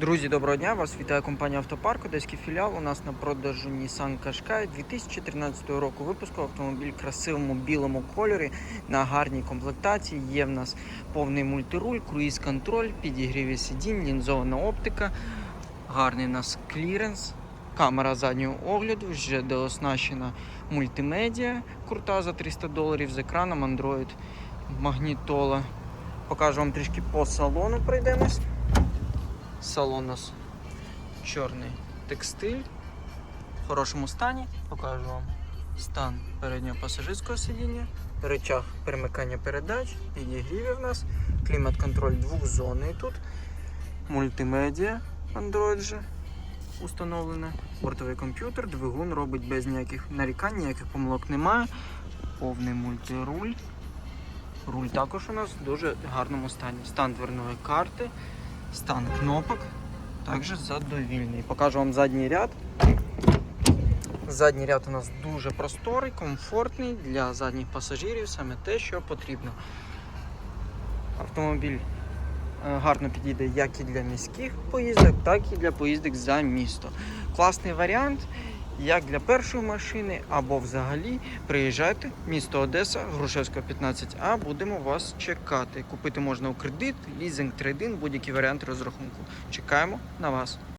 Друзі, доброго дня! Вас вітає компанія Автопарк, Одеський філіал. У нас на продажу Nissan Qashqai 2013 року випуску. Автомобіль в красивому білому кольорі на гарній комплектації. Є в нас повний мультируль, круїз-контроль, підігріві сидінь, лінзована оптика, гарний у нас кліренс, камера заднього огляду, вже дооснащена мультимедіа, крута за 300 доларів з екраном Android магнітола. Покажу вам трішки по салону пройдемось. Салон у нас чорний текстиль в хорошому стані. Покажу вам стан переднього пасажирського сидіння, речах перемикання передач, підігріві в нас, клімат-контроль двохзонний тут, мультимедіа Android же установлене, бортовий комп'ютер, двигун робить без ніяких нарікань, ніяких помилок немає. Повний мультируль. Руль також у нас в дуже гарному стані. Стан дверної карти. Стан кнопок також задовільний. Покажу вам задній ряд. Задній ряд у нас дуже просторий, комфортний для задніх пасажирів, саме те, що потрібно. Автомобіль е, гарно підійде як і для міських поїздок, так і для поїздок за місто. Класний варіант, як для першої машини, або взагалі приїжджайте місто Одеса, Грушевська, 15А. Будемо вас чекати. Купити можна у кредит, лізинг, трейдинг, будь-який варіант розрахунку. Чекаємо на вас.